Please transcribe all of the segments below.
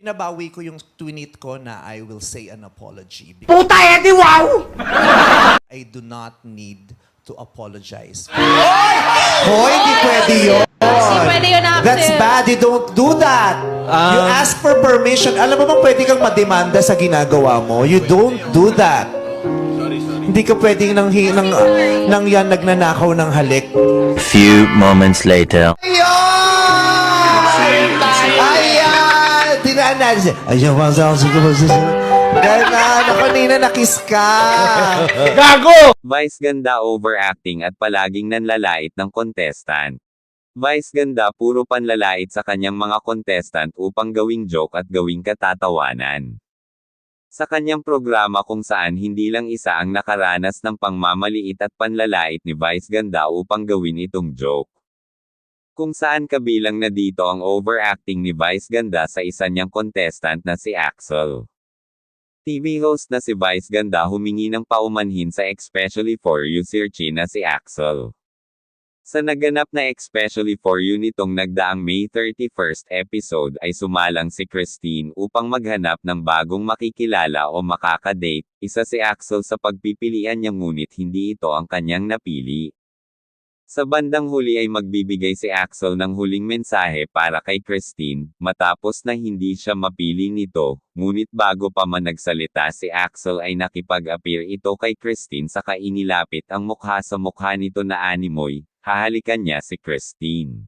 Pinabawi ko yung tweet ko na I will say an apology. because Puta edi wow! I do not need to apologize. Hoy, hindi pwede yun. Hindi pwede yun. That's bad. You don't do that. you ask for permission. Alam mo bang pwede kang mademanda sa ginagawa mo? You don't do that. Hindi ka pwedeng nang, hi- nang, nang yan nagnanakaw ng halik. Few moments later. Ayun! Ayun, pasal, sige, pasal. Ganon, na kanina nakiss ka. Vice ganda overacting at palaging nanlalait ng contestant. Vice ganda puro panlalait sa kanyang mga contestant upang gawing joke at gawing katatawanan. Sa kanyang programa kung saan hindi lang isa ang nakaranas ng pangmamaliit at panlalait ni Vice ganda upang gawin itong joke. Kung saan kabilang na dito ang overacting ni Vice ganda sa isa niyang contestant na si Axel. TV host na si Vice Ganda humingi ng paumanhin sa Especially For You Searchy na si Axel. Sa naganap na Especially For You nitong nagdaang May 31st episode ay sumalang si Christine upang maghanap ng bagong makikilala o makakadate, isa si Axel sa pagpipilian niya ngunit hindi ito ang kanyang napili. Sa bandang huli ay magbibigay si Axel ng huling mensahe para kay Christine, matapos na hindi siya mapili nito, ngunit bago pa man nagsalita si Axel ay nakipag-appear ito kay Christine saka inilapit ang mukha sa mukha nito na animoy, hahalikan niya si Christine.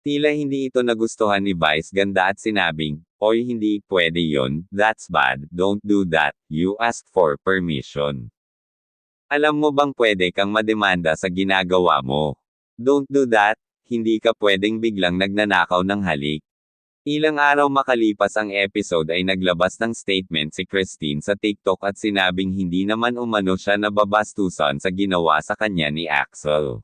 Tila hindi ito nagustuhan ni Vice ganda at sinabing, Oy hindi pwede yon, that's bad, don't do that, you ask for permission. Alam mo bang pwede kang mademanda sa ginagawa mo? Don't do that, hindi ka pwedeng biglang nagnanakaw ng halik. Ilang araw makalipas ang episode ay naglabas ng statement si Christine sa TikTok at sinabing hindi naman umano siya nababastusan sa ginawa sa kanya ni Axel.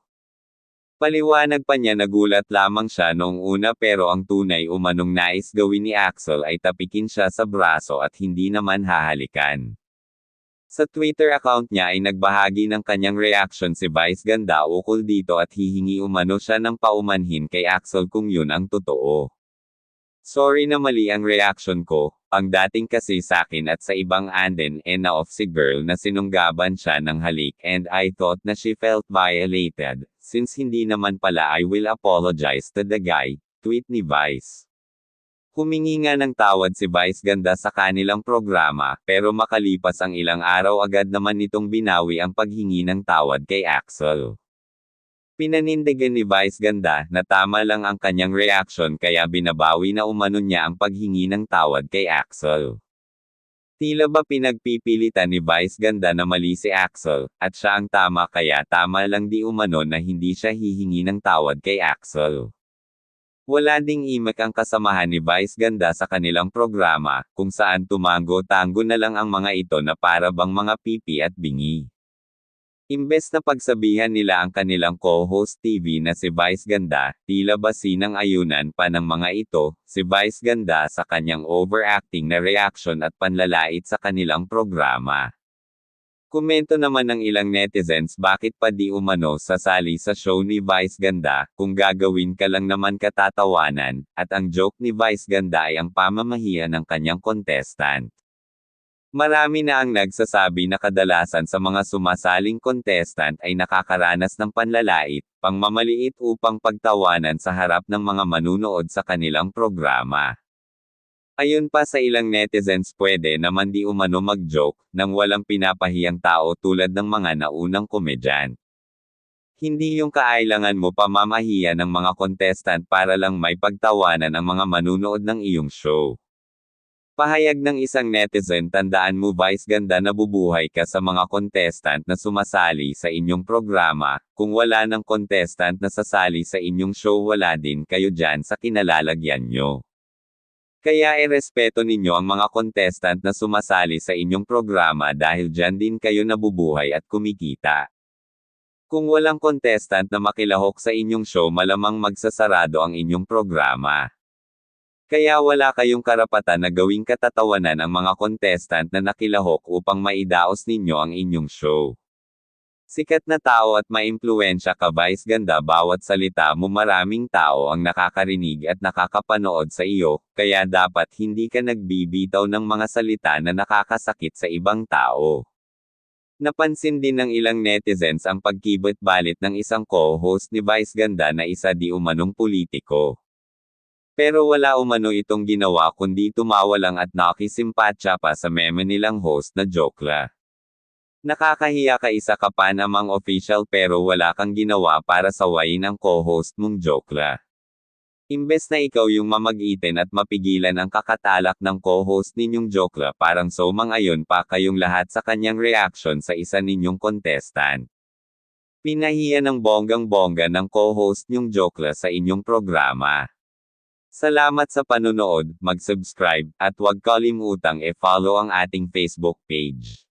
Paliwanag pa niya nagulat lamang siya noong una pero ang tunay umanong nais gawin ni Axel ay tapikin siya sa braso at hindi naman hahalikan. Sa Twitter account niya ay nagbahagi ng kanyang reaction si Vice Ganda ukol dito at hihingi umano siya ng paumanhin kay Axel kung yun ang totoo. Sorry na mali ang reaction ko, ang dating kasi sa akin at sa ibang anden e na off si girl na sinunggaban siya ng halik and I thought na she felt violated, since hindi naman pala I will apologize to the guy, tweet ni Vice. Humingi nga ng tawad si Vice Ganda sa kanilang programa, pero makalipas ang ilang araw agad naman nitong binawi ang paghingi ng tawad kay Axel. Pinanindigan ni Vice Ganda na tama lang ang kanyang reaction kaya binabawi na umano niya ang paghingi ng tawad kay Axel. Tila ba pinagpipilitan ni Vice Ganda na mali si Axel, at siya ang tama kaya tama lang di umano na hindi siya hihingi ng tawad kay Axel. Wala ding imak ang kasamahan ni Vice Ganda sa kanilang programa, kung saan tumango-tango na lang ang mga ito na para bang mga pipi at bingi. Imbes na pagsabihan nila ang kanilang co-host TV na si Vice Ganda, tila ba sinang ayunan pa ng mga ito, si Vice Ganda sa kanyang overacting na reaction at panlalait sa kanilang programa. Komento naman ng ilang netizens bakit pa di umano sasali sa show ni Vice Ganda, kung gagawin ka lang naman katatawanan, at ang joke ni Vice Ganda ay ang pamamahiya ng kanyang contestant. Marami na ang nagsasabi na kadalasan sa mga sumasaling contestant ay nakakaranas ng panlalait, pangmamaliit upang pagtawanan sa harap ng mga manunood sa kanilang programa. Ayon pa sa ilang netizens pwede naman di umano mag-joke, nang walang pinapahiyang tao tulad ng mga naunang komedyan. Hindi yung kaailangan mo pamamahiya ng mga contestant para lang may pagtawanan ang mga manunood ng iyong show. Pahayag ng isang netizen tandaan mo Vice ganda na bubuhay ka sa mga contestant na sumasali sa inyong programa, kung wala ng contestant na sasali sa inyong show wala din kayo dyan sa kinalalagyan nyo. Kaya irespeto ninyo ang mga contestant na sumasali sa inyong programa dahil dyan din kayo nabubuhay at kumikita. Kung walang contestant na makilahok sa inyong show malamang magsasarado ang inyong programa. Kaya wala kayong karapatan na gawing katatawanan ang mga contestant na nakilahok upang maidaos ninyo ang inyong show. Sikat na tao at maimpluwensya ka vice ganda bawat salita mo maraming tao ang nakakarinig at nakakapanood sa iyo, kaya dapat hindi ka nagbibitaw ng mga salita na nakakasakit sa ibang tao. Napansin din ng ilang netizens ang pagkibot-balit ng isang co-host ni Vice Ganda na isa di umanong politiko. Pero wala umano itong ginawa kundi tumawa lang at nakisimpatya pa sa meme nilang host na Jokla. Nakakahiya ka isa ka pa namang official pero wala kang ginawa para sawayin ang co-host mong Jokla. Imbes na ikaw yung mamag-itin at mapigilan ang kakatalak ng co-host ninyong Jokla parang so mangayon pa kayong lahat sa kanyang reaction sa isa ninyong contestant. Pinahiya ng bonggang-bongga ng co-host nyong Jokla sa inyong programa. Salamat sa panunood, mag-subscribe, at huwag kalimutang e-follow ang ating Facebook page.